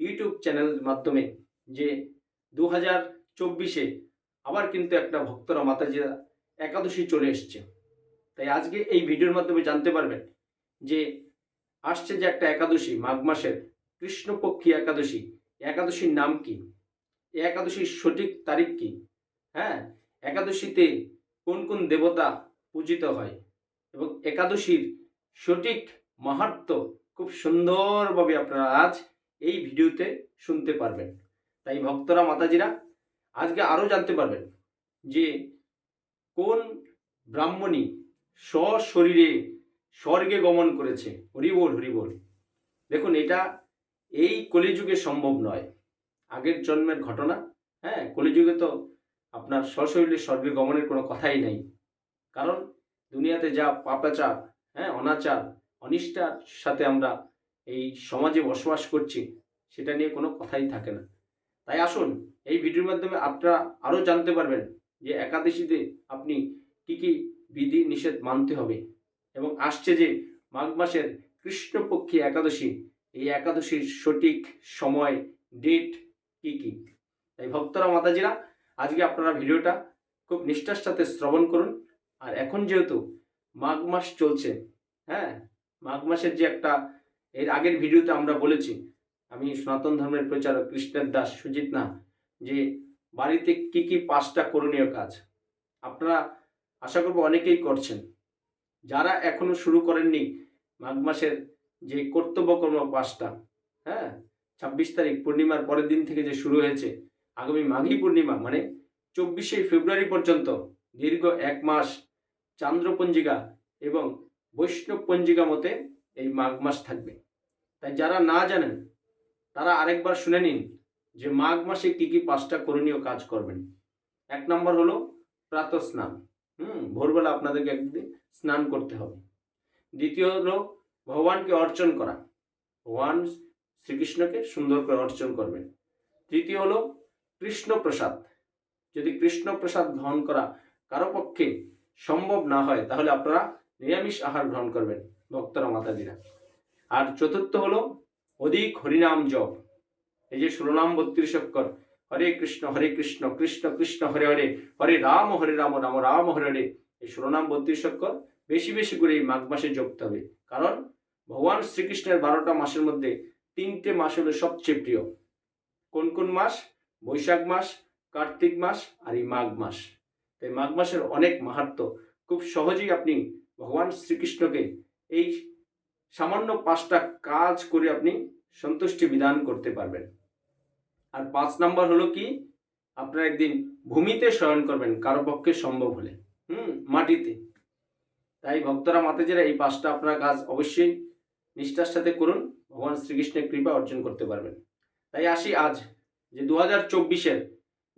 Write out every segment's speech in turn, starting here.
YouTube চ্যানেলের মাধ্যমে যে দু হাজার চব্বিশে আবার কিন্তু একটা ভক্তরা মাতাজিরা একাদশী চলে এসছে। তাই আজকে এই ভিডিওর মাধ্যমে জানতে পারবেন যে আসছে যে একটা একাদশী, মাঘ মাসের কৃষ্ণপক্ষী একাদশী। একাদশীর নাম কি? একাদশীর সঠিক তারিখ কি? হ্যাঁ একাদশীতে কোন কোন দেবতা পূজিত হয়? এবং একাদশীর সঠিক মাহাত্ম খুব সুন্দরভাবে আপনারা আজ এই ভিডিওতে শুনতে পারবেন। তাই ভক্তরা, মাতাজিরা, আজকে আরও জানতে পারবেন যে কোন ব্রাহ্মণী স্বশরীরে স্বর্গে গমন করেছে। হরিবোল হরিবোল দেখুন, এটা এই কলিযুগে সম্ভব নয়। আগের জন্মের ঘটনা হ্যাঁ কলিযুগে তো আপনার স্বশরীরে স্বর্গে গমনের কোনো কথাই নেই। কারণ দুনিয়াতে যা পাপাচার হ্যাঁ অনাচার অনিষ্ঠার সাথে আমরা এই সমাজে বসবাস করছি, সেটা নিয়ে কোনো কথাই থাকে না। তাই আসুন, এই ভিডিওর মাধ্যমে আপনারা আরও জানতে পারবেন যে একাদশীতে আপনি কি কি বিধি নিষেধ মানতে হবে এবং আসছে যে মাঘ মাসের কৃষ্ণপক্ষী একাদশী, এই একাদশীর সঠিক সময় ডেট কি কি? তাই ভক্তরা, মাতাজিরা, আজকে আপনারা ভিডিওটা খুব নিষ্ঠার সাথে শ্রবণ করুন। আর এখন যেহেতু মাঘ মাস চলছে হ্যাঁ মাঘ মাসের যে একটা এর আগের ভিডিওতে আমরা বলেছি, আমি সনাতন ধর্মের প্রচারক কৃষ্ণের দাস সুজিত না, যে বাড়িতে কি কি পাঁচটা করণীয় কাজ। আপনারা আশা করব অনেকেই করছেন। যারা এখনও শুরু করেননি মাঘ মাসের যে কর্তব্যকর্ম পাঁচটা হ্যাঁ ছাব্বিশ তারিখ পূর্ণিমার পরের দিন থেকে যে শুরু হয়েছে, আগামী মাঘী পূর্ণিমা মানে চব্বিশে ফেব্রুয়ারি পর্যন্ত দীর্ঘ এক মাস চান্দ্রপঞ্জিকা এবং বৈষ্ণব পঞ্জিকা মতে এই মাঘ মাস থাকবে। তাই যারা না জানেন, তারা আরেকবার শুনে নিন যে মাঘ মাসে কি কি পাঁচটা করণীয় কাজ করবেন। এক নম্বর হলো প্রাত স্নান। হুম, ভোরবেলা আপনাদেরকে একদিন স্নান করতে হবে। দ্বিতীয় হলো ভগবানকে অর্চন করা। ভগবান শ্রীকৃষ্ণকে সুন্দর করে অর্চন করবেন। তৃতীয় হলো কৃষ্ণ প্রসাদ যদি কৃষ্ণ প্রসাদ গ্রহণ করা কারও পক্ষে সম্ভব না হয়, তাহলে আপনারা নিরামিষ আহার গ্রহণ করবেন। ভক্তরা মাতাজিরা। আর চতুর্থ হলো অধিক হরিনাম জপ। এই যে ষোলনাম বত্রিশ অক্ষর, হরে কৃষ্ণ হরে কৃষ্ণ কৃষ্ণ কৃষ্ণ, হরে হরে হরে রাম হরে রাম রাম রাম, হরে হরে, এই ষোলনাম বত্রিশ অক্ষর বেশি বেশি করে এই মাঘ মাসে জপতে হবে। কারণ ভগবান শ্রীকৃষ্ণের বারোটা মাসের মধ্যে তিনটে মাস হলো সবচেয়ে প্রিয়। কোন কোন মাস? বৈশাখ মাস, কার্তিক মাস আর এই মাঘ মাস। তাই মাঘ মাসের অনেক মাহাত্ম খুব সহজেই আপনি ভগবান শ্রীকৃষ্ণকে এই সামান্য পাঁচটা কাজ করে আপনি সন্তুষ্টি বিধান করতে পারবেন। আর পাঁচ নাম্বার হলো কি? আপনারা একদিন ভূমিতে শয়ন করবেন, কারও পক্ষে সম্ভব হলে, হুম, মাটিতে। তাই ভক্তরা মাতাজিরা এই পাঁচটা আপনার কাজ অবশ্যই নিষ্ঠার সাথে করুন, ভগবান শ্রীকৃষ্ণের কৃপা অর্জন করতে পারবেন। তাই আসি আজ যে দু হাজার চব্বিশের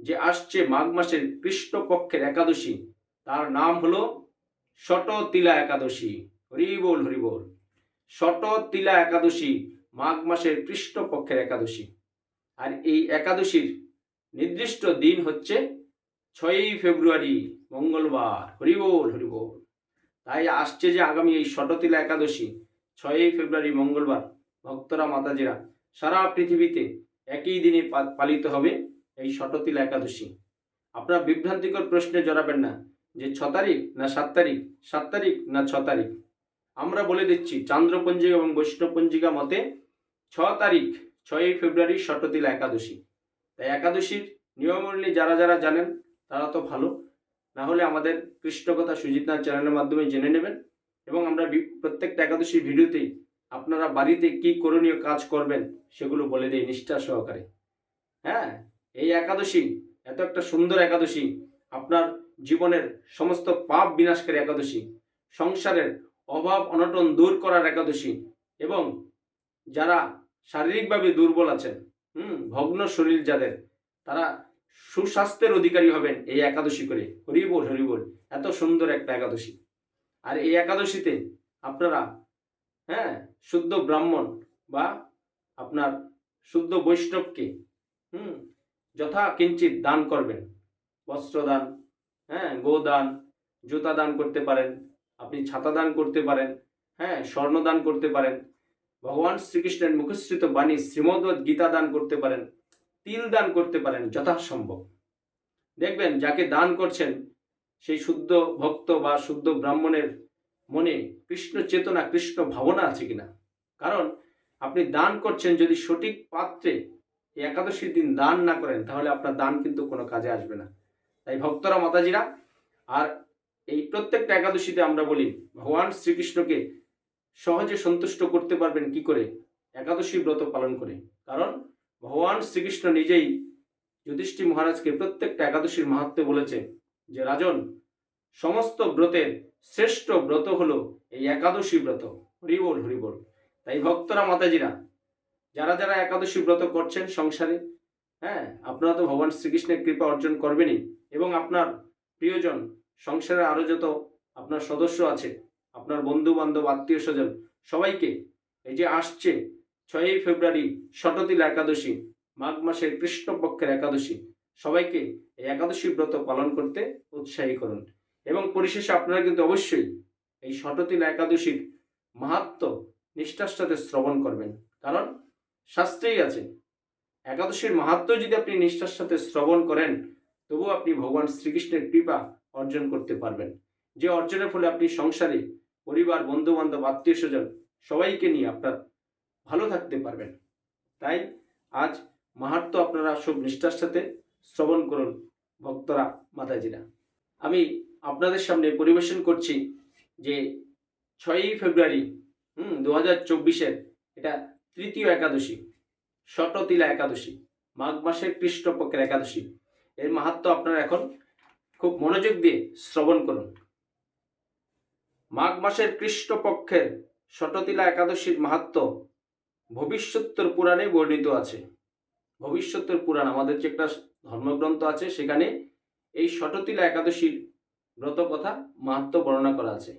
যে আসছে মাঘ মাসের কৃষ্ণপক্ষের একাদশী, তার নাম হলো শট তিলা একাদশী হরিবোল হরিবোল। শট তিলা একাদশী, মাঘ মাসের কৃষ্ণপক্ষের একাদশী। আর এই একাদশীর নির্দিষ্ট দিন হচ্ছে ছয়ই ফেব্রুয়ারি, মঙ্গলবার। হরিবোল হরিবোল। তাই আসছে যে আগামী এই শটতিলা একাদশী, ছয়ই ফেব্রুয়ারি, মঙ্গলবার, ভক্তরা, মাতাজিরা, সারা পৃথিবীতে একই দিনে পালিত হবে এই শটতিলা একাদশী। আপনারা বিভ্রান্তিকর প্রশ্নে জড়াবেন না যে ছ তারিখ না সাত তারিখ সাত তারিখ না ছ তারিখ। আমরা বলে দিচ্ছি চান্দ্রপঞ্জিকা এবং বৈষ্ণবপঞ্জিকা মতে ছ তারিখ ছয়ই ফেব্রুয়ারি শটতিলা একাদশী। তাই একাদশীর নিয়মাবলী যারা যারা জানেন, তারা তো ভালো। না হলে আমাদের কৃষ্ণকথা সুজিতনাথ চ্যানেলের মাধ্যমে জেনে নেবেন এবং আমরা প্রত্যেকটা একাদশীর ভিডিওতেই আপনারা বাড়িতে কি করণীয় কাজ করবেন সেগুলো বলে দিই নিষ্ঠা সহকারে। হ্যাঁ এই একাদশী এত একটা সুন্দর একাদশী, আপনার জীবনের সমস্ত পাপ বিনাশকারী একাদশী, সংসারের অভাব অনটন দূর করার একাদশী এবং যারা শারীরিকভাবে দুর্বল আছেন, হুম, ভগ্ন শরীর যাদের, তারা সুস্বাস্থ্যের অধিকারী হবেন এই একাদশী করে। হরিবোল হরিবোল এত সুন্দর একটা একাদশী। আর এই একাদশীতে আপনারা হ্যাঁ শুদ্ধ ব্রাহ্মণ বা আপনার শুদ্ধ বৈষ্ণবকে, হুম, যথা কিঞ্চিত দান করবেন। বস্ত্রদান হ্যাঁ গোদান, জুতা দান করতে পারেন। আপনি ছাতা দান করতে পারেন হ্যাঁ স্বর্ণ দান করতে পারেন, ভগবান শ্রীকৃষ্ণের মুখশ্রিত বাণী শ্রীমদ্ভদ গীতা দান করতে পারেন, তিল দান করতে পারেন, যথাসম্ভব। দেখবেন, যাকে দান করছেন, সেই শুদ্ধ ভক্ত বা শুদ্ধ ব্রাহ্মণের মনে কৃষ্ণ চেতনা, কৃষ্ণ ভাবনা আছে কিনা? কারণ, আপনি দান করছেন, যদি সঠিক পাত্রে একাদশীর দিন দান না করেন, তাহলে আপনার দান কিন্তু কোনো কাজে আসবে না। তাই ভক্তরা, মাতাজিরা, আর এই প্রত্যেকটা একাদশীতে আমরা বলি, ভগবান শ্রীকৃষ্ণকে সহজে সন্তুষ্ট করতে পারবেন কি করে? একাদশী ব্রত পালন করে। কারণ ভগবান শ্রীকৃষ্ণ নিজেই যুধিষ্ঠি মহারাজকে প্রত্যেকটা একাদশীর মাহাত্ম বলেছে যে, রাজন, সমস্ত ব্রতের শ্রেষ্ঠ ব্রত হলো এই একাদশী ব্রত। হরিবোল হরিবোল তাই ভক্তরা, মাতাজিরা, যারা যারা একাদশী ব্রত করছেন সংসারে হ্যাঁ আপনারা তো ভগবান শ্রীকৃষ্ণের কৃপা অর্জন করবেনই এবং আপনার প্রিয়জন সংসারে আরও যত আপনার সদস্য আছে, আপনার বন্ধু বান্ধব আত্মীয় স্বজন সবাইকে এই যে আসছে ছয়ই ফেব্রুয়ারি শততিল একাদশী, মাঘ মাসের কৃষ্ণপক্ষের একাদশী, সবাইকে এই একাদশী ব্রত পালন করতে উৎসাহী করুন। এবং পরিশেষে আপনারা কিন্তু অবশ্যই এই শততিল একাদশীর মাহাত্ম, নিষ্ঠার সাথে শ্রবণ করবেন। কারণ শাস্ত্রেই আছে, একাদশীর মাহাত্ম যদি আপনি নিষ্ঠার সাথে শ্রবণ করেন তবু আপনি ভগবান শ্রীকৃষ্ণের কৃপা অর্জন করতে পারবেন। যে অর্জনের ফলে আপনি সংসারে পরিবার বন্ধু বান্ধব আত্মীয় স্বজন সবাইকে নিয়ে আপনার ভালো থাকতে পারবেন। তাই আজ মাহাত্ম আপনারা সব নিষ্ঠার সাথে শ্রবণ করুন ভক্তরা, মাতাজিরা। আমি আপনাদের সামনে পরিবেশন করছি যে ছয়ই ফেব্রুয়ারি, হুম দু হাজার চব্বিশের এটা তৃতীয় একাদশী শটতিলা একাদশী, মাঘ মাসের কৃষ্ণপক্ষের একাদশী। এর মাহাত্ম আপনারা এখন খুব মনোযোগ দিয়ে শ্রবণ করুন। মাঘ মাসের কৃষ্ণপক্ষের শটতিলা একাদশীর মাহাত্ম ভবিষ্যত্তর পুরাণে বর্ণিত আছে। ভবিষ্যত্তর পুরাণ, আমাদের যে একটা ধর্মগ্রন্থ আছে, সেখানে এই শটতিলা একাদশীর ব্রত কথা মাহাত্ম বর্ণনা করা আছে।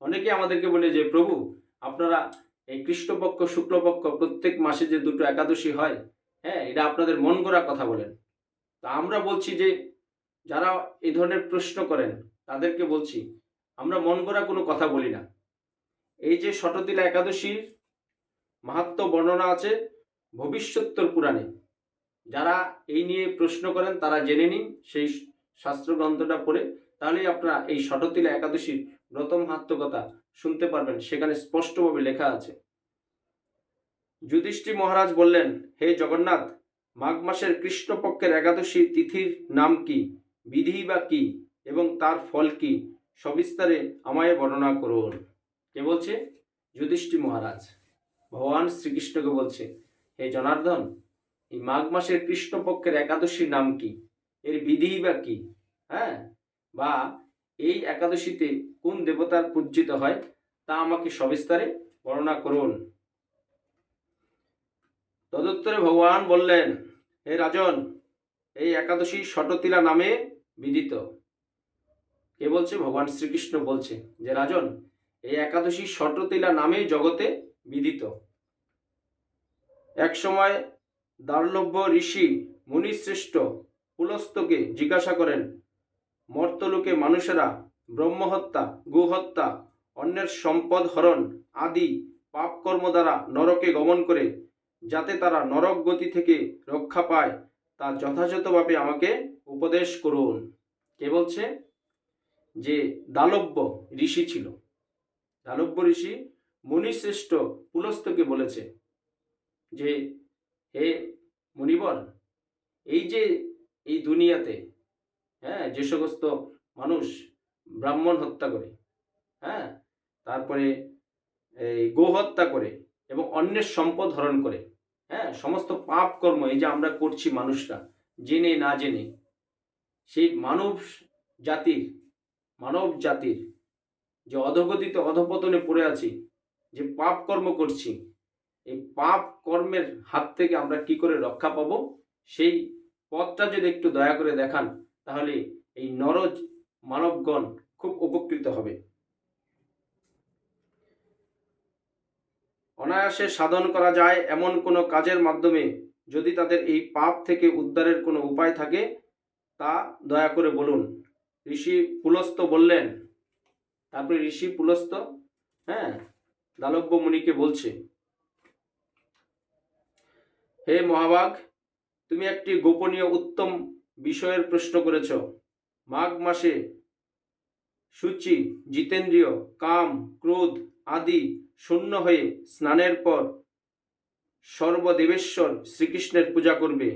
অনেকে আমাদেরকে বলে যে, প্রভু, আপনারা এই কৃষ্ণপক্ষ শুক্লপক্ষ প্রত্যেক মাসে যে দুটো একাদশী হয় হ্যাঁ এটা আপনাদের মন গড়া কথা বলেন। তা আমরা বলছি যে যারা এই ধরনের প্রশ্ন করেন, তাদেরকে বলছি, আমরা মন করা কোনো কথা বলি না। এই যে শততিলা একাদশীর মাহাত্ম বর্ণনা আছে ভবিষ্যত্তর পুরাণে, যারা এই নিয়ে প্রশ্ন করেন, তারা জেনে নিন সেই শাস্ত্র গ্রন্থটা পড়ে, তাহলেই আপনারা এই শততিলা একাদশীর ব্রত মাহাত্ম কথা শুনতে পারবেন, সেখানে স্পষ্টভাবে লেখা আছে। যুধিষ্ঠি মহারাজ বললেন, হে জগন্নাথ, মাঘ মাসের কৃষ্ণপক্ষের একাদশী তিথির নাম কি? বিধি বা কি এবং তার ফল কি, সবিস্তারে আমায় বর্ণনা করুন। কে বলছে? যুধিষ্ঠি মহারাজ। ভগবান শ্রীকৃষ্ণকে বলছে, হে জনার্দন, এই মাঘ মাসের কৃষ্ণপক্ষের একাদশীর নাম কি? এর বিধি বা কি? হ্যাঁ? বা এই একাদশীতে কোন দেবতার পূজিত হয় তা আমাকে সবিস্তারে বর্ণনা করুন। তদুত্তরে ভগবান বললেন, হে রাজন, এই একাদশী শটতিলা নামে বিদিত। কে বলছে? ভগবান শ্রীকৃষ্ণ বলছে যে, রাজন, এই একাদশী শটতিলা নামেই জগতে বিদিত। এক সময় দার্লভ্য ঋষি মুনিশ্রেষ্ঠ পুলস্তকে জিজ্ঞাসা করেন, মর্তলোকে মানুষেরা ব্রহ্মহত্যা, গোহত্যা, অন্যের সম্পদ হরণ আদি পাপকর্ম দ্বারা নরকে গমন করে, যাতে তারা নরক গতি থেকে রক্ষা পায় তা যথাযথভাবে আমাকে উপদেশ করুন। কে বলছে? যে দালব্য ঋষি ছিল। দালব্য ঋষি মুনিশ্রেষ্ঠ পুলস্তকে বলেছে যে, হে মুনিবর, এই যে, এই দুনিয়াতে হ্যাঁ যে সমস্ত মানুষ ব্রাহ্মণ হত্যা করে হ্যাঁ তারপরে এই গো হত্যা করে এবং অন্যের সম্পদ হরণ করে হ্যাঁ সমস্ত পাপ কর্ম এই যে আমরা করছি মানুষরা, জেনে না জেনে, সেই মানব জাতির মানব জাতির যে অধগতিতে অধপতনে পড়ে আছি, যে পাপ কর্ম করছি, এই পাপ কর্মের হাত থেকে আমরা কি করে রক্ষা পাবো? সেই পথটা যদি একটু দয়া করে দেখান, তাহলে এই নরজ মানবগণ খুব উপকৃত হবে। অনায়াসে সাধন করা যায় এমন কোনো কাজের মাধ্যমে যদি তাদের এই পাপ থেকে উদ্ধারের কোনো উপায় থাকে, তা দয়া করে বলুন। ঋষি পুলস্ত বললেন, তারপরে ঋষি পুলস্ত হ্যাঁ দালব্য মুনিকে বলছে, হে মহাবাগ তুমি একটি গোপনীয় উত্তম বিষয়ের প্রশ্ন করেছ। মাঘ মাসে সূচি, জিতেন্দ্রীয়, কাম, ক্রোধ আদি শূন্য হয়ে স্নানের পর সর্বদেবেশ্বর শ্রীকৃষ্ণের পূজা করবে।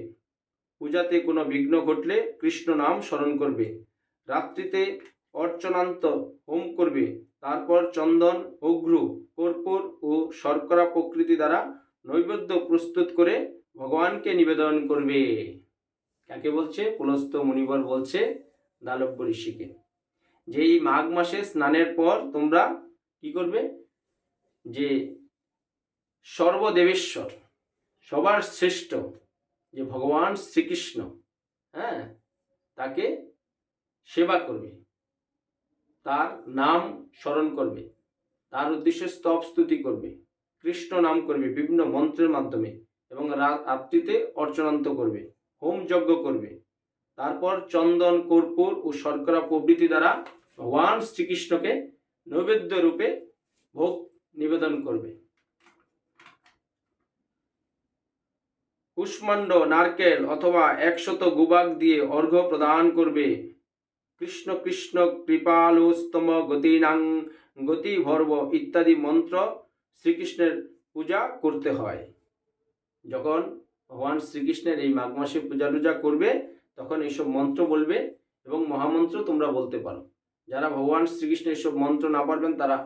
পূজাতে কোনো বিঘ্ন ঘটলে কৃষ্ণ নাম স্মরণ করবে। রাত্রিতে অর্চনান্ত হোম করবে। তারপর চন্দন অঘ্রু কর্পূর ও শর্করা প্রকৃতি দ্বারা নৈবেদ্য প্রস্তুত করে ভগবানকে নিবেদন করবে। কাকে বলছে? পুলস্ত মুনিবর বলছে দালব্য ঋষিকে। যে এই মাঘ মাসে স্নানের পর তোমরা কি করবে? যে সর্বদেবেশ্বর, সবার শ্রেষ্ঠ, যে ভগবান শ্রীকৃষ্ণ হ্যাঁ তাকে সেবা করবে, তার নাম স্মরণ করবে, তার উদ্দেশ্যে স্তব স্তুতি করবে, কৃষ্ণ নাম করবে বিভিন্ন মন্ত্রের মাধ্যমে এবং রাত্রিতে অর্চনান্ত করবে, হোম যজ্ঞ করবে। তারপর চন্দন, কর্পূর ও শর্করা প্রভৃতি দ্বারা ভগবান শ্রীকৃষ্ণকে নৈবেদ্য রূপে ভোগ নিবেদন করবে। কুষ্মাণ্ড, নারকেল অথবা একশত গুবাক দিয়ে অর্ঘ্য প্রদান করবে। কৃষ্ণ কৃষ্ণ কৃপালোস্তম গতিনাং গতি ভর্ব ইত্যাদি মন্ত্র শ্রীকৃষ্ণের পূজা করতে হয়। যখন ভগবান শ্রীকৃষ্ণের এই মাঘ মাসে পূজা টুজা করবে, তখন এইসব মন্ত্র বলবে এবং মহামন্ত্র তোমরা বলতে পারো। যারা ভগবান শ্রীকৃষ্ণের এইসব মন্ত্র না পারবেন, তারা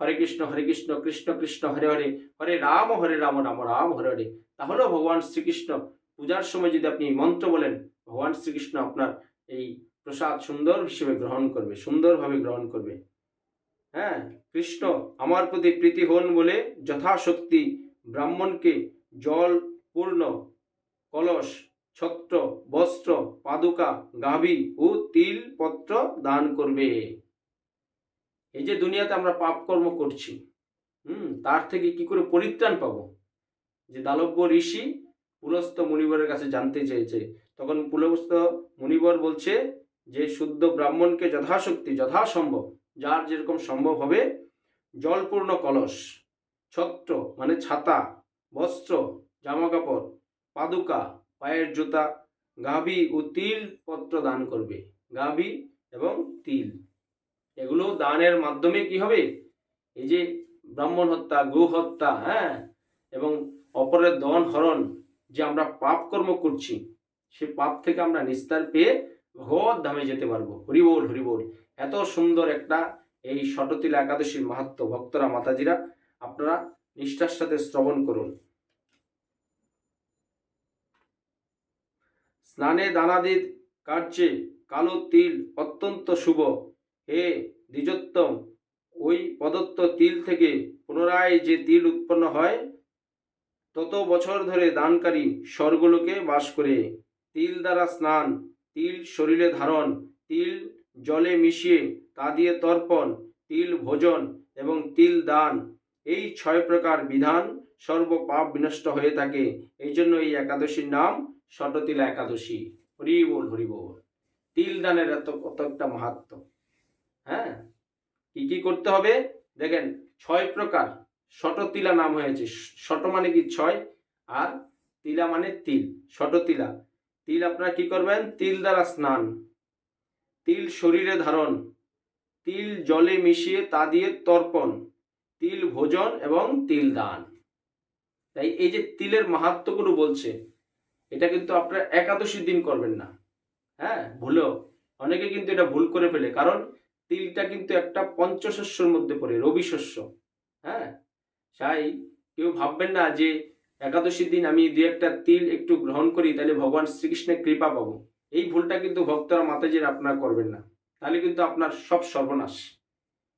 হরে কৃষ্ণ হরে কৃষ্ণ কৃষ্ণ কৃষ্ণ, হরে হরে হরে রাম হরে রাম রাম রাম, হরে হরে। তাহলেও ভগবান শ্রীকৃষ্ণ, পূজার সময় যদি আপনি মন্ত্র বলেন, ভগবান শ্রীকৃষ্ণ আপনার এই প্রসাদ সুন্দর হিসেবে গ্রহণ করবে, সুন্দরভাবে গ্রহণ করবে। হ্যাঁ কৃষ্ণ, আমার প্রতি প্রীতি হন বলে যথাশক্তি ব্রাহ্মণকে জল, পূর্ণ, কলস, ছত্র, বস্ত্র, পাদুকা, গাভী ও তিল পত্র দান করবে। এই যে দুনিয়াতে আমরা পাপ কর্ম করছি, হুম, তার থেকে কি করে পরিত্রাণ পাবো? যে দালব্য ঋষি পুলস্ত মুনিবরের কাছে জানতে চেয়েছে। তখন পুলস্ত মুনিবর বলছে যে, শুদ্ধ ব্রাহ্মণকে যথাশক্তি, যথাসম্ভব, যার যেরকম সম্ভব হবে, জলপূর্ণ কলস, ছত্র মানে ছাতা, বস্ত্র জামা কাপড় পাদুকা, পায়ের জুতা, গাভী ও তিল পত্র দান করবে। গাভী এবং তিল। এগুলো দানের মাধ্যমে কি হবে? এই যে ব্রাহ্মণ হত্যা গো হত্যা হ্যাঁ? এবং অপরের দন হরণ যে আমরা পাপ কর্ম করছি, সে পাপ থেকে আমরা নিস্তার পেয়ে ভগবত ধামে যেতে পারব। হরিবোল হরিবোল। এত সুন্দর একটা এই ষটতিল একাদশীর মাহাত্ম ভক্তরা, মাতাজিরা, আপনারা নিষ্ঠার সাথে শ্রবণ করুন। স্নানে দানাদির কার্যে কালো তিল অত্যন্ত শুভ। হে দ্বিজোত্তম, ওই প্রদত্ত তিল থেকে পুনরায় যে তিল উৎপন্ন হয়, তত বছর ধরে দানকারী স্বর্গলোকে বাস করে। তিল দ্বারা স্নান, তিল শরীরে ধারণ, তিল জলে মিশিয়ে তা দিয়ে তর্পণ, তিল ভোজন এবং তিল দান, এই ছয় প্রকার বিধান সর্ব পাপ বিনষ্ট হয়ে থাকে। এই জন্য এই একাদশীর নাম ষটতিলা একাদশী। হরি বল হরি বল। তিল দানের এত কত একটা মাহাত্ম। হ্যাঁ? কি কি করতে হবে? দেখেন, ছয় প্রকার। শটতিলা নাম হয়েছে। শট মানে কি? ছয় আর তিলা মানে তিল। শটতিলা তিল। আপনারা কি করবেন? তিল দ্বারা স্নান। তিল শরীরে ধারণ। তিল জলে মিশিয়ে তা দিয়ে তর্পণ। তিল ভোজন এবং তিল দান। তাই এই যে তিলের মাহাত্মগুলো বলছে, এটা কিন্তু আপনারা একাদশীর দিন করবেন না। হ্যাঁ? ভুলেও। অনেকে কিন্তু এটা ভুল করে ফেলে। কারণ তিলটা কিন্তু একটা পঞ্চশস্যর মধ্যে পড়ে, রবি শস্য। হ্যাঁ? তাই কেউ ভাববেন না যে একাদশীর দিন আমি দু একটা তিল একটু গ্রহণ করি, তাহলে ভগবান শ্রীকৃষ্ণের কৃপা পাবো। এই ভুলটা কিন্তু ভক্তরা মাতাজির আপনার করবেন না। তাহলে কিন্তু আপনার সব সর্বনাশ।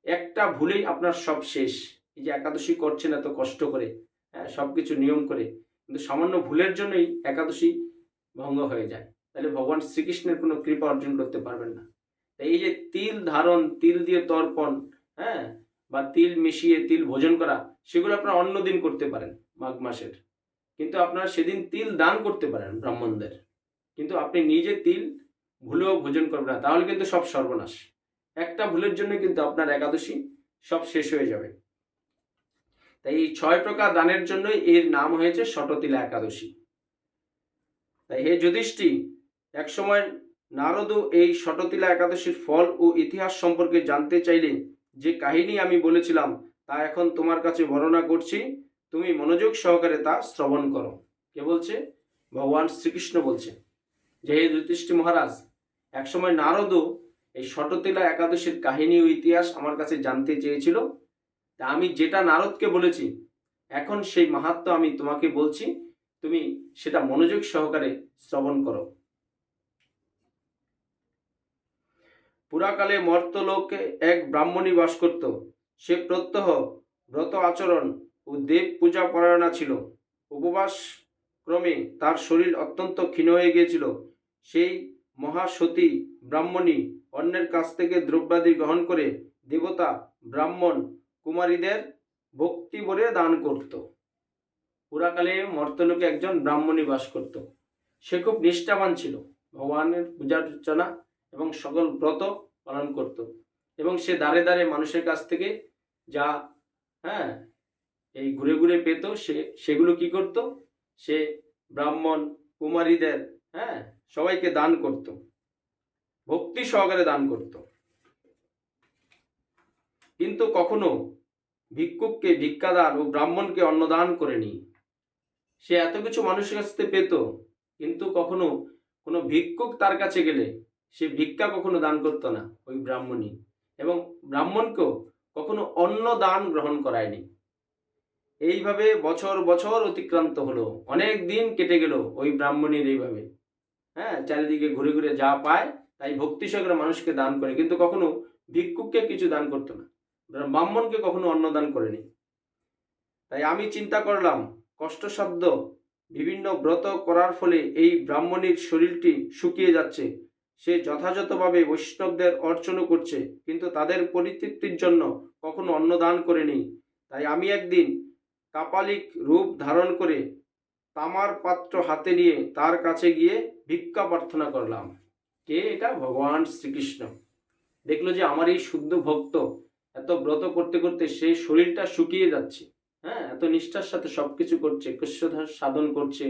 একটা ভুলেই আপনার সব শেষ। এই যে একাদশী করছেন এত কষ্ট করে হ্যাঁ সব কিছু নিয়ম করে, কিন্তু সামান্য ভুলের জন্যই একাদশী ভঙ্গ হয়ে যায়। তাহলে ভগবান শ্রীকৃষ্ণের কোনো কৃপা অর্জন করতে পারবেন না। এই যে তিল ধারণ, তিল দিয়ে তর্পণ হ্যাঁ? বা তিল মিশিয়ে তিল ভোজন করা, সেগুলো আপনারা অন্য দিন করতে পারেন, মাঘ মাসের। কিন্তু আপনারা সেদিন তিল দান করতে পারেন ব্রাহ্মণদের। কিন্তু আপনি নিজে তিল ভুলেও ভোজন করবেন না, তাহলে কিন্তু সব সর্বনাশ। একটা ভুলের জন্য কিন্তু আপনার একাদশী সব শেষ হয়ে যাবে। তাই এই ছয় প্রকার দানের জন্যই এর নাম হয়েছে শটতিলা একাদশী। তাই হে যুধিষ্ঠি একসময় নারদও এই শটতিলা একাদশীর ফল ও ইতিহাস সম্পর্কে জানতে চাইলে যে কাহিনী আমি বলেছিলাম, তা এখন তোমার কাছে বর্ণনা করছি। তুমি মনোযোগ সহকারে তা শ্রবণ করো। কে বলছে? ভগবান শ্রীকৃষ্ণ বলছে। যে হে যুধিষ্ঠি মহারাজ, একসময় নারদও এই শটতিলা একাদশীর কাহিনী ও ইতিহাস আমার কাছে জানতে চেয়েছিল। তা আমি যেটা নারদকে বলেছি, এখন সেই মাহাত্ম আমি তোমাকে বলছি। তুমি সেটা মনোযোগ সহকারে শ্রবণ করো। পুরাকালে মর্তলোকে এক ব্রাহ্মণী বাস করত। সে প্রত্যহ ব্রত আচরণ ও দেব পূজা পরায়ণা ছিল। উপবাস ক্রমে তার শরীর অত্যন্ত ক্ষীণ হয়ে গিয়েছিল। সেই মহাসতী ব্রাহ্মণী অন্যের কাছ থেকে দ্রব্যাদি গ্রহণ করে দেবতা, ব্রাহ্মণ, কুমারীদের ভক্তি ভরে দান করত। পুরাকালে মর্তলোকে একজন ব্রাহ্মণী বাস করত। সে খুব নিষ্ঠাবান ছিল। ভগবানের পূজা অর্চনা এবং সকল ব্রত পালন করত। এবং সে দাঁড়ে দাঁড়ে মানুষের কাছ থেকে যা হ্যাঁ এই ঘুরে ঘুরে পেত, সে, সেগুলো কি করত? সে ব্রাহ্মণ, কুমারীদের হ্যাঁ সবাইকে দান করত। ভক্তি সহকারে দান করত। কিন্তু কখনো ভিক্ষুককে ভিক্ষাদান ও ব্রাহ্মণকে অন্নদান করেনি। সে এত কিছু মানুষের কাছ থেকে পেত, কিন্তু কখনো কোনো ভিক্ষুক তার কাছে গেলে সে ভিক্ষা কখনো দান করতো না, ওই ব্রাহ্মণী এবং ব্রাহ্মণকেও কখনো অন্ন দান গ্রহণ করায়নি। এইভাবে বছর বছর অতিক্রান্ত হলো, অনেক দিন কেটে গেল ওই ব্রাহ্মণীর এইভাবে। হ্যাঁ চারিদিকে ঘুরে ঘুরে যা পায়, তাই ভক্তি সহকারে মানুষকে দান করে, কিন্তু কখনো ভিক্ষুককে কিছু দান করতো না ব্রাহ্মণকে কখনো অন্ন দান করেনি। তাই আমি চিন্তা করলাম কষ্টসাধ্য বিভিন্ন ব্রত করার ফলে এই ব্রাহ্মণীর শরীরটি শুকিয়ে যাচ্ছে সে যথাযথভাবে বৈষ্ণবদের অর্চনা করছে, কিন্তু তাদের পরিতৃপ্তির জন্য কখনো অন্নদান করেনি। তাই আমি একদিন কাপালিক রূপ ধারণ করে তামার পাত্র হাতে নিয়ে তার কাছে গিয়ে ভিক্ষা প্রার্থনা করলাম। কে এটা? ভগবান শ্রীকৃষ্ণ। দেখল যে আমার এই শুদ্ধ ভক্ত এত ব্রত করতে করতে সেই শরীরটা শুকিয়ে যাচ্ছে। হ্যাঁ এত নিষ্ঠার সাথে সব কিছু করছে কৃষ্ণধার সাধন করছে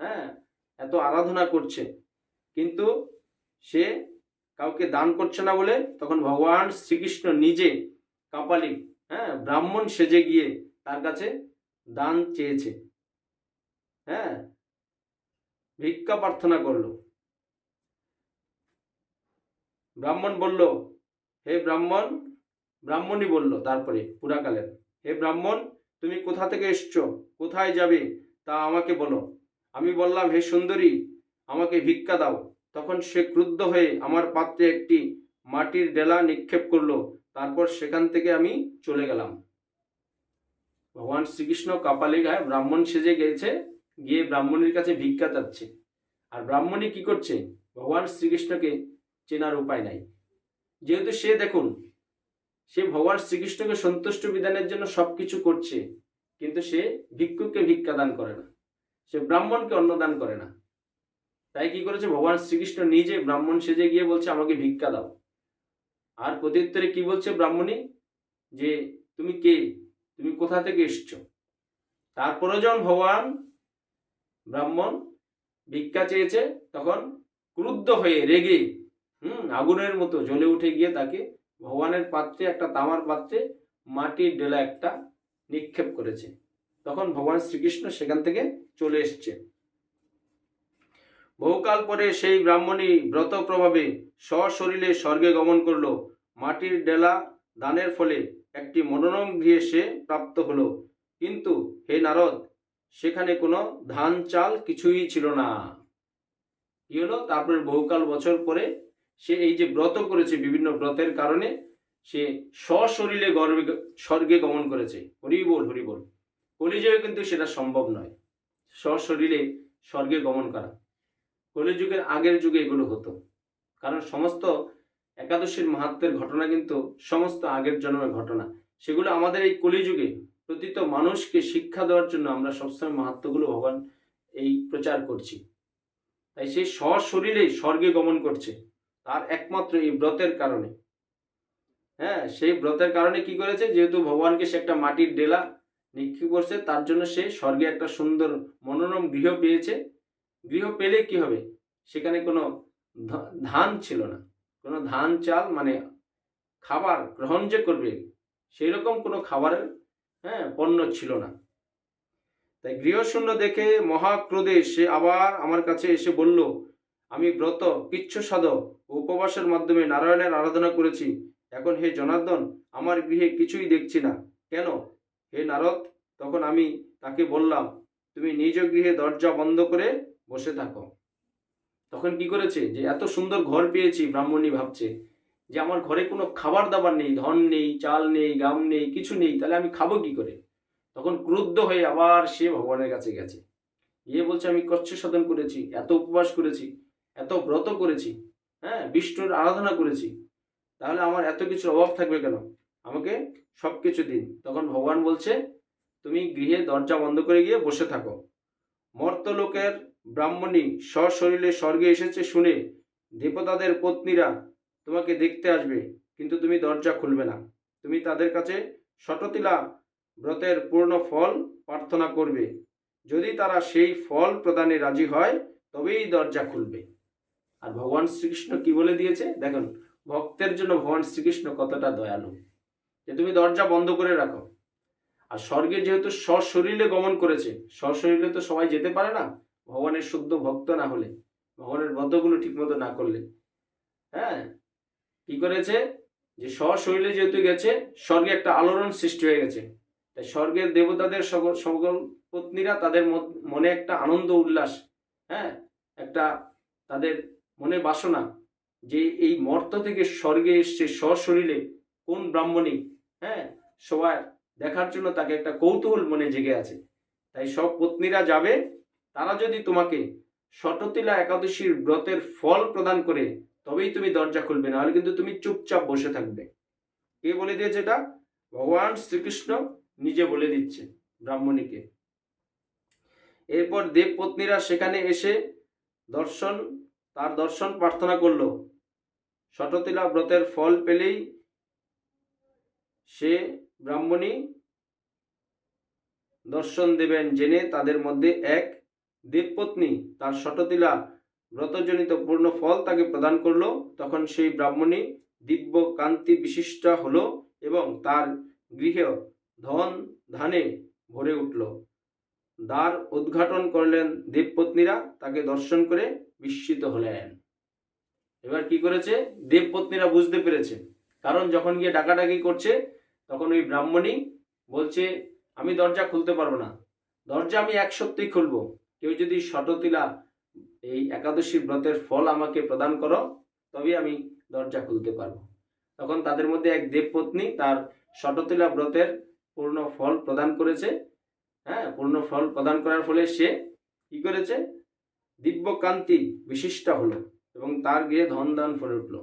হ্যাঁ এত আরাধনা করছে। কিন্তু সে কাউকে দান করছে না বলে তখন ভগবান শ্রীকৃষ্ণ নিজে কাপালি হ্যাঁ ব্রাহ্মণ সেজে গিয়ে তার কাছে দান চেয়েছে। হ্যাঁ ভিক্ষা প্রার্থনা করল। ব্রাহ্মণ বলল, হে ব্রাহ্মণ, ব্রাহ্মণই বলল তারপরে পুরাকালের হে ব্রাহ্মণ, তুমি কোথা থেকে এসছো? কোথায় যাবে? তা আমাকে বলো। আমি বললাম, হে সুন্দরী, আমাকে ভিক্ষা দাও। তখন সে ক্রুদ্ধ হয়ে আমার পাত্রে একটি মাটির ডেলা নিক্ষেপ করল। তারপর সেখান থেকে আমি চলে গেলাম। ভগবান শ্রীকৃষ্ণ কাপালে গায়ে ব্রাহ্মণ সেজে গেছে, গিয়ে ব্রাহ্মণের কাছে ভিক্ষা চাচ্ছে। আর ব্রাহ্মণী কি করছে? ভগবান শ্রীকৃষ্ণকে চেনার উপায় নাই। যেহেতু সে দেখুন, সে ভগবান শ্রীকৃষ্ণকে সন্তুষ্ট বিধানের জন্য সবকিছু করছে, কিন্তু সে ভিক্ষুককে ভিক্ষা দান করে না। সে ব্রাহ্মণকে অন্নদান করে না। তাই কি করেছে? ভগবান শ্রীকৃষ্ণ নিজে ব্রাহ্মণ সেজে গিয়ে বলছে, আমাকে ভিক্ষা দাও। আর প্রত্যুত্তরে কি বলছে ব্রাহ্মণী? যে, তুমি কে? তুমি কোথা থেকে এসছো? তারপরে যখন ভগবান ব্রাহ্মণ ভিক্ষা চেয়েছে, তখন ক্রুদ্ধ হয়ে, রেগে, হুম, আগুনের মতো জ্বলে উঠে গিয়ে তাকে ভগবানের পাত্রে, একটা তামার পাত্রে, মাটির ডেলা একটা নিক্ষেপ করেছে। তখন ভগবান শ্রীকৃষ্ণ সেখান থেকে চলে এসছে। বহুকাল পরে সেই ব্রাহ্মণী ব্রত প্রভাবে সশরীরে স্বর্গে গমন করল। মাটির ডেলা দানের ফলে একটি মনোরম গৃহে সে প্রাপ্ত হলো। কিন্তু হে নারদ, সেখানে কোনো ধান চাল কিছুই ছিল না। কি হলো? তারপরে বহুকাল বছর পরে সে এই যে ব্রত করেছে বিভিন্ন ব্রতের কারণে, সে সশরীরে গর্বে স্বর্গে গমন করেছে। হরি বল হরি বল কিন্তু সেটা সম্ভব নয়। সশরীরে স্বর্গে গমন করা। কলিযুগের আগের যুগে এগুলো হতো। কারণ সমস্ত একাদশীর মাহাত্মের ঘটনা কিন্তু সমস্ত আগের জন্মের ঘটনা। সেগুলো আমাদের এই কলিযুগে প্রতিত মানুষকে শিক্ষা দেওয়ার জন্য আমরা সবসময় মাহাত্মগুলো ভগবান এই প্রচার করছি। তাই সেই সশরীরে স্বর্গে গমন করছে। তার একমাত্র এই ব্রতের কারণে। হ্যাঁ সেই ব্রতের কারণে কি করেছে? যেহেতু ভগবানকে সে একটা মাটির ডেলা নিক্ষেপ করছে, তার জন্য সে স্বর্গে একটা সুন্দর মনোরম গৃহ পেয়েছে। গৃহ পেলে কি হবে? সেখানে কোনো ধান ছিল না। কোনো ধান, চাল মানে খাবার গ্রহণ যে করবে সেই রকম কোনো খাবারের হ্যাঁ পণ্য ছিল না। তাই গৃহশূন্য দেখে মহাক্রোধে সে আবার আমার কাছে এসে বলল, আমি ব্রত, কিচ্ছু ও উপবাসের মাধ্যমে নারায়ণের আরাধনা করেছি। এখন হে জনার্দন, আমার গৃহে কিছুই দেখছি না। কেন? হে নারদ, তখন আমি তাকে বললাম, তুমি নিজ গৃহে দরজা বন্ধ করে বসে থাকো। তখন কি করেছে যে, এত সুন্দর ঘর পেয়েছি ব্রাহ্মণী ভাবছে, যে আমার ঘরে কোনো খাবার দাবার নেই, ধন নেই, চাল নেই গাম নেই, কিছু নেই, তাহলে আমি খাব কি করে? তখন ক্রুদ্ধ হয়ে আবার সে ভগবানের কাছে গেছে। গিয়ে বলছে, আমি কচ্ছ সাধন করেছি, এত উপবাস করেছি, এত ব্রত করেছি হ্যাঁ বিষ্ণুর আরাধনা করেছি, তাহলে আমার এত কিছুর অভাব থাকবে কেন? আমাকে সব কিছু দিন। তখন ভগবান বলছে, তুমি গৃহে দরজা বন্ধ করে গিয়ে বসে থাকো। মর্তলোকের ব্রাহ্মণী সশরীরে স্বর্গে এসেছে শুনে দেবতাদের পত্নীরা তোমাকে দেখতে আসবে, কিন্তু তুমি দরজা খুলবে না। তুমি তাদের কাছে শততিলা ব্রতের পূর্ণ ফল প্রার্থনা করবে। যদি তারা সেই ফল প্রদানে রাজি হয়, তবেই দরজা খুলবে। আর ভগবান শ্রীকৃষ্ণ কি বলে দিয়েছে? দেখুন, ভক্তের জন্য ভগবান শ্রীকৃষ্ণ কতটা দয়ালু। যে তুমি দরজা বন্ধ করে রাখো। আর স্বর্গে যেহেতু সশরীরে গমন করেছে, সশরীরে তো সবাই যেতে পারে না ভগবানের শুদ্ধ ভক্ত না হলে, ভগবানের ব্রতগুলো ঠিকমতো না করলে। হ্যাঁ? কি করেছে? যে সশরীরে যেহেতু গেছে, স্বর্গে একটা আলোড়ন সৃষ্টি হয়ে গেছে। তাই স্বর্গের দেবতাদের সকল সকল পত্নীরা তাদের মনে একটা আনন্দ, উল্লাস হ্যাঁ? একটা তাদের মনে বাসনা যে এই মর্ত থেকে স্বর্গে এসছে স্বশরীরে কোন ব্রাহ্মণী হ্যাঁ? সবার দেখার জন্য তাকে একটা কৌতূহল মনে জেগে আছে। তাই সব পত্নীরা যাবে তারা যদি তোমাকে শততিলা একাদশীর ব্রতের ফল প্রদান করে, তবেই তুমি দরজা খুলবে না হলে কিন্তু তুমি চুপচাপ বসে থাকবে। কে বলে দিয়েছে এটা? ভগবান শ্রীকৃষ্ণ নিজে বলে দিচ্ছে ব্রাহ্মণীকে। এরপর দেবপত্নীরা সেখানে এসে দর্শন, তার দর্শন প্রার্থনা করল। শততিলা ব্রতের ফল পেলেই সে ব্রাহ্মণী দর্শন দেবেন, জেনে তাদের মধ্যে এক দেবপত্নী তার শটতিলা ব্রতজনিত পূর্ণ ফল তাকে প্রদান করল। তখন সেই ব্রাহ্মণী দিব্য কান্তি বিশিষ্টা হলো এবং তার গৃহে ধন ধানে ভরে উঠল। দ্বার উদ্ঘাটন করলেন দেবপত্নীরা, তাকে দর্শন করে বিস্মিত হলেন। এবার কি করেছে? দেবপত্নীরা বুঝতে পেরেছে। কারণ যখন গিয়ে ডাকাডাকি করছে, তখন ওই ব্রাহ্মণী বলছে, আমি দরজা খুলতে পারব না। দরজা আমি এক সত্যিই খুলবো। কেউ যদি শততিলা এই একাদশী ব্রতের ফল আমাকে প্রদান করো তবে আমি দরজা খুলতে পারব। তখন তাদের মধ্যে এক দেবপত্নী তার শততিলা ব্রতের পূর্ণ ফল প্রদান করেছে। হ্যাঁ পূর্ণ ফল প্রদান করার ফলে সে কি করেছে? দিব্যকান্তি বিশিষ্ট হলো এবং তার গিয়ে ধন দান ফলে উঠল।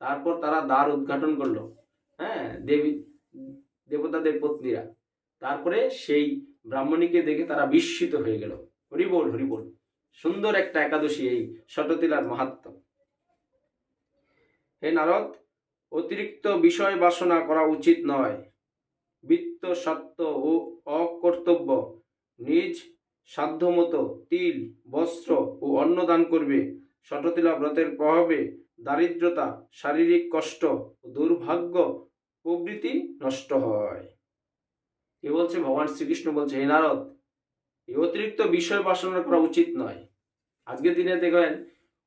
তারপর তারা দ্বার উদ্ঘাটন করল। হ্যাঁ দেবী দেবতাদের পত্নীরা তারপরে সেই ব্রাহ্মণীকে দেখে তারা বিস্মিত হয়ে গেল। হরিবোল হরিবোল। সুন্দর একটা একাদশী এই শততিলার মাহাত্ম। হে নারদ, অতিরিক্ত বিষয় বাসনা করা উচিত নয়। বৃত্ত সত্য ও অকর্তব্য নিজ সাধ্যমতো তিল, বস্ত্র ও অন্ন দান করবে। শততিলা ব্রতের প্রভাবে দারিদ্রতা, শারীরিক কষ্ট ও দুর্ভাগ্য প্রভৃতি নষ্ট হয়। এ বলছে? ভগবান শ্রীকৃষ্ণ বলছে, হে নারদ এই অতিরিক্ত বিষয় বাসনা করা উচিত নয়। আজকের দিনে দেখবেন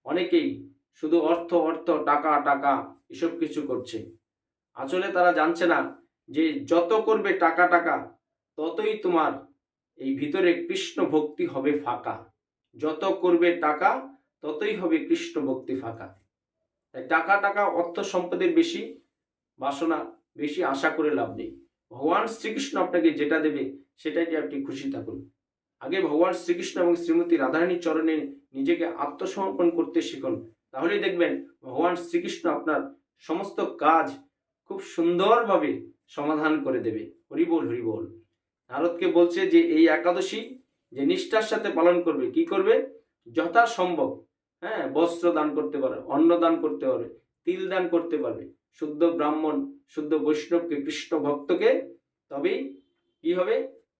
অনেকেই শুধু অর্থ অর্থ, টাকা টাকা এসব কিছু করছে। আসলে তারা জানছে না যে যত করবে টাকা টাকা, ততই তোমার এই ভিতরে কৃষ্ণ ভক্তি হবে ফাঁকা। যত করবে টাকা, ততই হবে কৃষ্ণ ভক্তি ফাঁকা। তাই টাকা টাকা, অর্থ সম্পদের বেশি বাসনা, বেশি আশা করে লাভ নেই। ভগবান শ্রীকৃষ্ণ আপনাকে যেটা দেবে নিয়ে আপনি খুশি থাকুন। আগে ভগবান শ্রীকৃষ্ণ এবং শ্রীমতী রাধারানীর চরণে নিজেকে আত্মসমর্পণ করতে শিখুন। তাহলেই দেখবেন ভগবান শ্রীকৃষ্ণ আপনার সমস্ত কাজ খুব সুন্দরভাবে সমাধান করে দেবে। হরিবোল হরিবোল নারদকে বলছে যে, এই একাদশী যে নিষ্ঠার সাথে পালন করবে, কি করবে? যথাসম্ভব হ্যাঁ বস্ত্র দান করতে পারবে, অন্ন দান করতে পারবে, তিল দান করতে পারবে। শুদ্ধ ব্রাহ্মণ, শুদ্ধ বৈষ্ণবকে, কৃষ্ণ ভক্তকে তবেই কি হবে?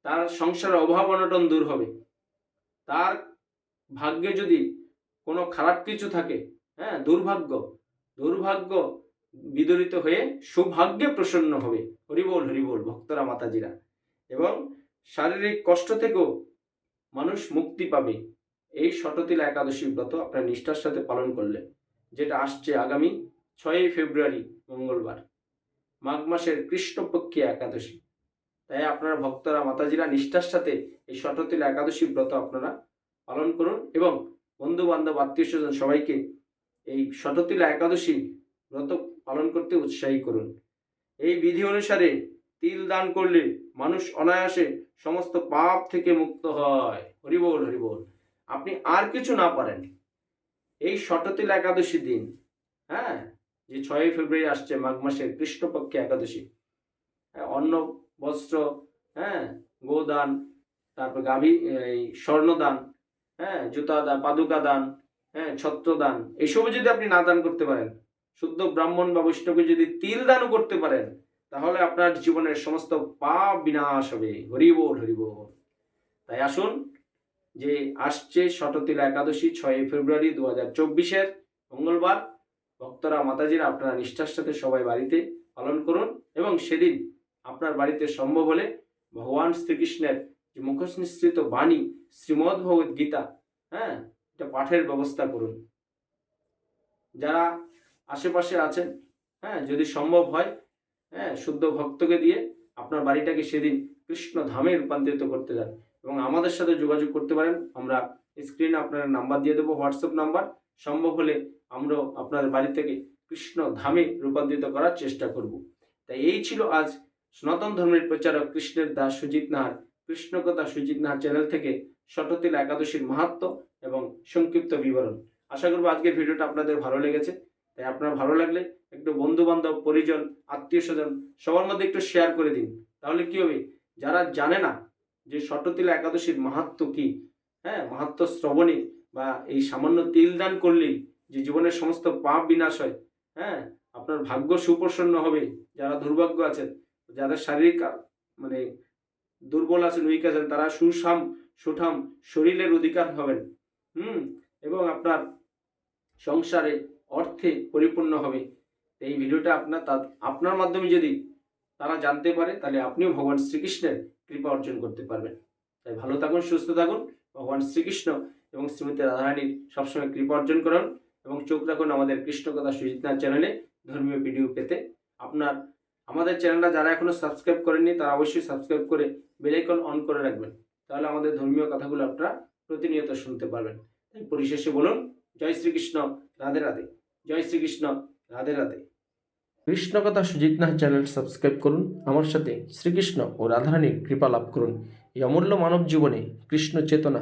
তার সংসারের অভাব অনটন দূর হবে। তার ভাগ্যে যদি কোনো খারাপ কিছু থাকে হ্যাঁ দুর্ভাগ্য দুর্ভাগ্য বিদরিত হয়ে সৌভাগ্যে প্রসন্ন হবে। হরিবোল হরিবোল ভক্তরা, মাতাজিরা। এবং শারীরিক কষ্ট থেকেও মানুষ মুক্তি পাবে। এই শততিলা একাদশী ব্রত আপনার নিষ্ঠার সাথে পালন করলে, যেটা আসছে আগামী ছয়ই ফেব্রুয়ারি, মঙ্গলবার, মাঘ মাসের কৃষ্ণপক্ষী একাদশী। তাই আপনারা ভক্তরা মাতাজিরা নিষ্ঠার সাথে এই শততিলা একাদশী ব্রত আপনারা পালন করুন এবং বন্ধু বান্ধব আত্মীয় স্বজন সবাইকে এই শততিলা একাদশী ব্রত পালন করতে উৎসাহী করুন। এই বিধি অনুসারে তিল দান করলে মানুষ অনায়াসে সমস্ত পাপ থেকে মুক্ত হয়। হরিবোল হরিবোল। আপনি আর কিছু না পারেন। এই শততিল একাদশী দিন হ্যাঁ যে ছয়ই ফেব্রুয়ারি আসছে মাঘ মাসের কৃষ্ণপক্ষে একাদশী হ্যাঁ, অন্ন বস্ত্র হ্যাঁ গোদান, তারপর গাভী, এই স্বর্ণদান হ্যাঁ জুতা দান, পাদুকা দান হ্যাঁ ছত্রদান, এসবও যদি আপনি না দান করতে পারেন, শুদ্ধ ব্রাহ্মণ বা বৈষ্ণবকে যদি তিল দানও করতে পারেন, তাহলে আপনার জীবনের সমস্ত পাপ বিনাশ হবে। হরিবোল হরিবোল তাই আসুন, যে আসছে শততিলা একাদশী ছয়ই ফেব্রুয়ারি দু হাজার চব্বিশের মঙ্গলবার, ভক্তরা, মাতাজিরা, আপনারা নিষ্ঠার সাথে সবাই বাড়িতে পালন করুন এবং সেদিন আপনার বাড়িতে সম্ভব হলে ভগবান শ্রীকৃষ্ণের যে মুখনিসৃত বাণী, শ্রীমদ্ ভগবত গীতা হ্যাঁ এটা পাঠের ব্যবস্থা করুন। যারা আশেপাশে আছেন হ্যাঁ যদি সম্ভব হয় হ্যাঁ শুদ্ধ ভক্তকে দিয়ে আপনার বাড়িটাকে সেদিন কৃষ্ণ ধামে রূপান্তরিত করতে যান এবং আমাদের সাথে যোগাযোগ করতে পারেন। আমরা স্ক্রিনে আপনার নাম্বার দিয়ে দেবো, হোয়াটসঅ্যাপ নাম্বার। সম্ভব হলে আমরাও আপনার বাড়ি থেকে কৃষ্ণ ধামে রূপান্তরিত করার চেষ্টা করব। তাই এই ছিল আজ সনাতন ধর্মের প্রচারক কৃষ্ণের দাস সুজিত নাহার কৃষ্ণকথা সুজিত নাহার চ্যানেল থেকে শততিল একাদশীর মাহাত্ম এবং সংক্ষিপ্ত বিবরণ। আশা করব আজকের ভিডিওটা আপনাদের ভালো লেগেছে। তাই আপনার ভালো লাগলে একটু বন্ধু বান্ধব পরিজন আত্মীয় স্বজন সবার মধ্যে একটু শেয়ার করে দিন। তাহলে কি হবে? যারা জানে না যে শততিলা একাদশীর মাহাত্ম কি হ্যাঁ মাহাত্ম শ্রবণে বা এই সামান্য তিল দান করলেই যে জীবনের সমস্ত পাপ বিনাশ হয় হ্যাঁ আপনার ভাগ্য সুপ্রসন্ন হবে, যারা দুর্ভাগ্য আছেন। যাদের শারীরিক মানে দুর্বল আছেন উইক আছেন, তারা সুসাম সুঠাম শরীরের অধিকার হবেন। হুম? এবং আপনার সংসারে অর্থে পরিপূর্ণ হবে। এই ভিডিওটা আপনার তা- আপনার মাধ্যমে যদি তারা জানতে পারে, তাহলে আপনিও ভগবান শ্রীকৃষ্ণের কৃপা অর্জন করতে পারবেন। তাই ভালো থাকুন, সুস্থ থাকুন, ভগবান শ্রীকৃষ্ণ এবং শ্রীমতী রাধারানীর সবসময় কৃপা অর্জন করুন এবং চোখ রাখুন আমাদের কৃষ্ণকথা সুজিতনাথ চ্যানেলে। ধর্মীয় ভিডিও পেতে আপনার আমাদের চ্যানেলটা যারা এখনও সাবস্ক্রাইব করেননি, তারা অবশ্যই সাবস্ক্রাইব করে বেলাইকন অন করে রাখবেন। তাহলে আমাদের ধর্মীয় কথাগুলো আপনারা প্রতিনিয়ত শুনতে পারবেন। তাই পরিশেষে বলুন, জয় শ্রীকৃষ্ণ, রাধে রাধে। জয় শ্রীকৃষ্ণ, রাধে রাধে। কৃষ্ণকথা সুজিত নাথ চ্যানেল সাবস্ক্রাইব করুন, আমার সাথে শ্রীকৃষ্ণ ও রাধারানীর কৃপা লাভ করুন। এই অমূল্য মানব জীবনে কৃষ্ণ চেতনা